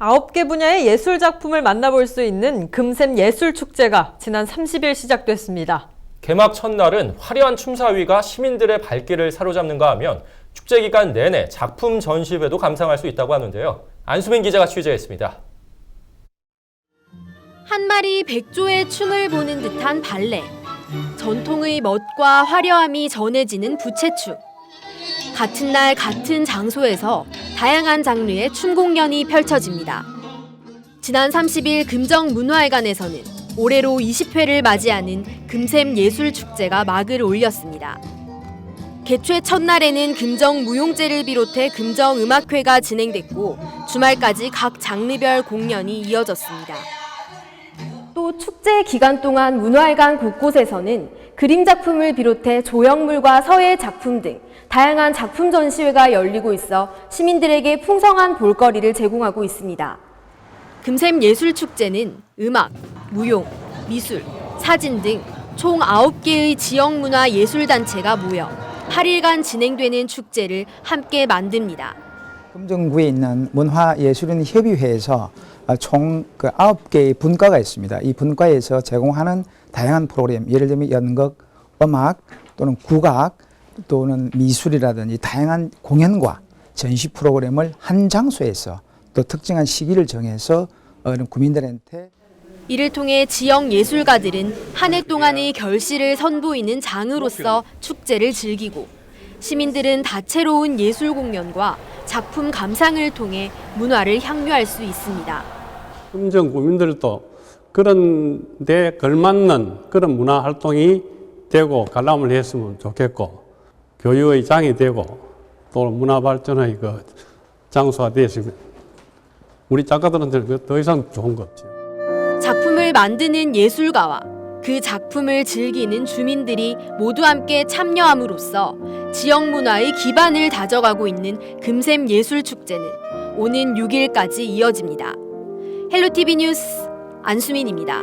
아홉 개 분야의 예술 작품을 만나볼 수 있는 금샘 예술 축제가 지난 30일 시작됐습니다. 개막 첫날은 화려한 춤사위가 시민들의 발길을 사로잡는가 하면 축제 기간 내내 작품 전시회도 감상할 수 있다고 하는데요. 안수민 기자가 취재했습니다. 한 마리 백조의 춤을 보는 듯한 발레. 전통의 멋과 화려함이 전해지는 부채춤. 같은 날 같은 장소에서 다양한 장르의 춤 공연이 펼쳐집니다. 지난 30일 금정문화회관에서는 올해로 20회를 맞이하는 금샘 예술축제가 막을 올렸습니다. 개최 첫날에는 금정 무용제를 비롯해 금정 음악회가 진행됐고 주말까지 각 장르별 공연이 이어졌습니다. 또 축제 기간 동안 문화회관 곳곳에서는 그림 작품을 비롯해 조형물과 서예 작품 등 다양한 작품 전시회가 열리고 있어 시민들에게 풍성한 볼거리를 제공하고 있습니다. 금샘 예술축제는 음악, 무용, 미술, 사진 등 총 9개의 지역문화 예술단체가 모여 8일간 진행되는 축제를 함께 만듭니다. 금정구에 있는 문화예술인 협의회에서 총그 아홉 개의 분과가 있습니다. 이 분과에서 제공하는 다양한 프로그램, 예를 들면 연극, 음악 또는 국악 또는 미술이라든지 다양한 공연과 전시 프로그램을 한 장소에서 또 특정한 시기를 정해서 국민들한테 이를 통해 지역 예술가들은 한 해 동안의 결실을 선보이는 장으로서 축제를 즐기고 시민들은 다채로운 예술 공연과 작품 감상을 통해 문화를 향유할 수 있습니다. 금정 구민들도 그런 데 걸맞는 그런 문화 활동이 되고 관람을 했으면 좋겠고 교육의 장이 되고 또 문화 발전의 그 장소가 되었으면 우리 작가들한테 더 이상 좋은 거 없죠. 작품을 만드는 예술가와 그 작품을 즐기는 주민들이 모두 함께 참여함으로써 지역 문화의 기반을 다져가고 있는 금샘 예술 축제는 오는 6일까지 이어집니다. 헬로티비 뉴스 안수민입니다.